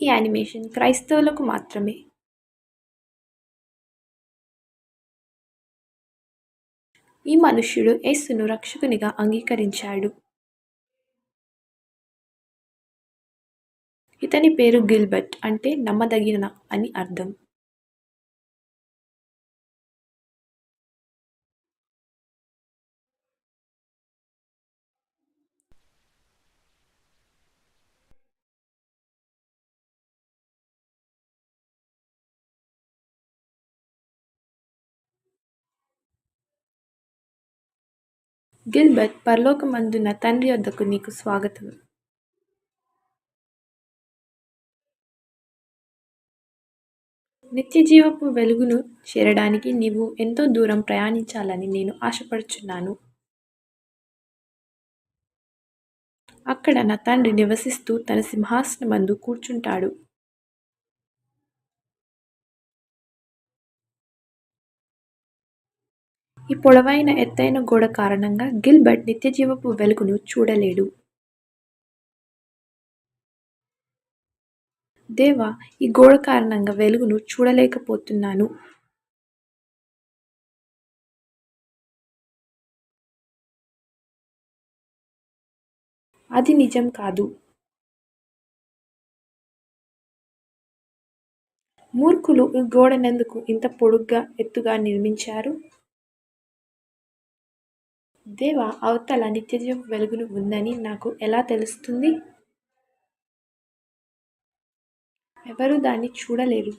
ఈ యానిమేషన్ క్రైస్తవులకు మాత్రమే. ఈ మనుష్యుడు యేసును రక్షకునిగా అంగీకరించాడు. ఇతని పేరు గిల్బర్ట్ అంటే నమ్మదగిన అని అర్థం. గిల్బర్ట్ పరలోకమందున్న తండ్రి వద్దకు నీకు స్వాగతం. నిత్యజీవపు వెలుగును చేరడానికి నీవు ఎంతో దూరం ప్రయాణించాలని నేను ఆశపడుచున్నాను. అక్కడ నా తండ్రి నివసిస్తూ తన సింహాసనమందు కూర్చుంటాడు. ఈ పొడవైన ఎత్తైన గోడ కారణంగా గిల్బర్ట్ నిత్యజీవపు వెలుగును చూడలేడు. దేవా ఈ గోడ కారణంగా వెలుగును చూడలేకపోతున్నాను. అది నిజం కాదు. మూర్ఖులు ఈ గోడనెందుకు ఇంత పొడుగ్గా ఎత్తుగా నిర్మించారు? దేవా అవతల నిత్యజీవ వెలుగును ఉందని నాకు ఎలా తెలుస్తుంది? ఎవరు దాన్ని చూడలేరు.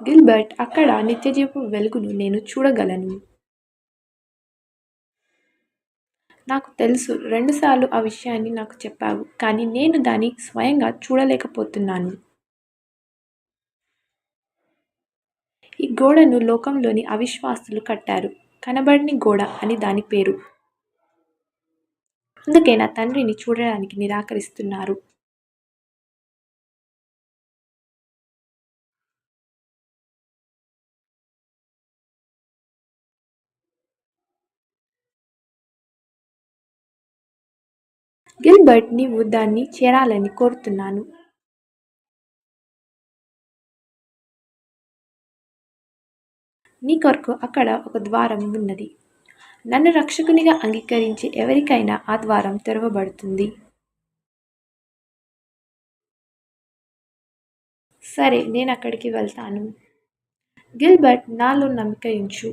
గిల్బర్ట్ అక్కడ నిత్యజీవపు వెలుగును నేను చూడగలను. నాకు తెలుసు రెండుసార్లు ఆ విషయాన్ని నాకు చెప్పావు కానీ నేను దాన్ని స్వయంగా చూడలేకపోతున్నాను. ఈ గోడను లోకంలోని అవిశ్వాసులు కట్టారు. కనబడని గోడ అని దాని పేరు. అందుకే నా తండ్రిని చూడడానికి నిరాకరిస్తున్నారు. గిల్బర్ట్ నీవు దాన్ని చేరాలని కోరుతున్నాను. నీ కొరకు అక్కడ ఒక ద్వారం ఉన్నది. నన్ను రక్షకునిగా అంగీకరించి ఎవరికైనా ఆ ద్వారం తెరవబడుతుంది. సరే నేను అక్కడికి వెళ్తాను. గిల్బర్ట్ నాలో నమ్మిక ఉంచు.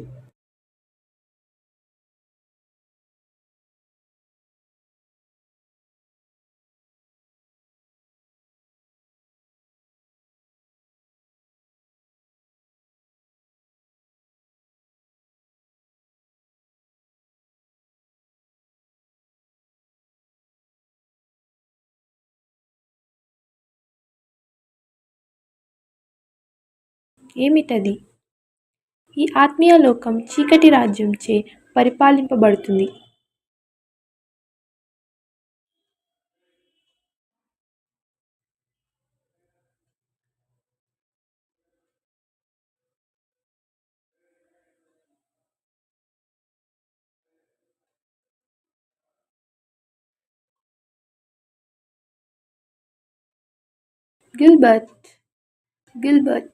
ఏమిటది? ఈ ఆత్మీయ లోకం చీకటి రాజ్యంచే పరిపాలింపబడుతుంది. గిల్బర్ట్ గిల్బర్ట్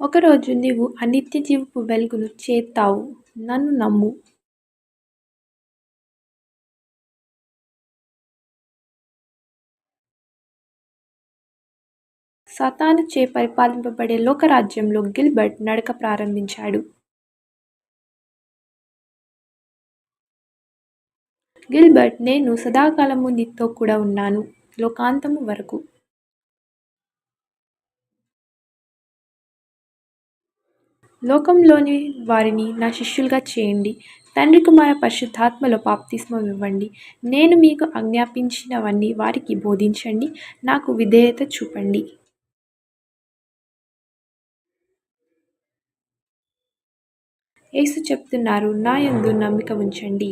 ఒకరోజు నీవు ఆ నిత్యజీవపు వెలుగును చేస్తావు నన్ను నమ్ము. సతాను చే పరిపాలింపబడే లోకరాజ్యంలో గిల్బర్ట్ నడక ప్రారంభించాడు. గిల్బర్ట్ నేను సదాకాలము నీతో కూడా ఉన్నాను. లోకాంతము వరకు. లోకంలోని వారిని నా శిష్యులుగా చేయండి. తండ్రి కుమార పరిశుద్ధాత్మలో బాప్తిస్మం ఇవ్వండి. నేను మీకు ఆజ్ఞాపించినవన్నీ వారికి బోధించండి. నాకు విధేయత చూపండి. యేసు చెప్తున్నారు నా యందు నమ్మిక ఉంచండి.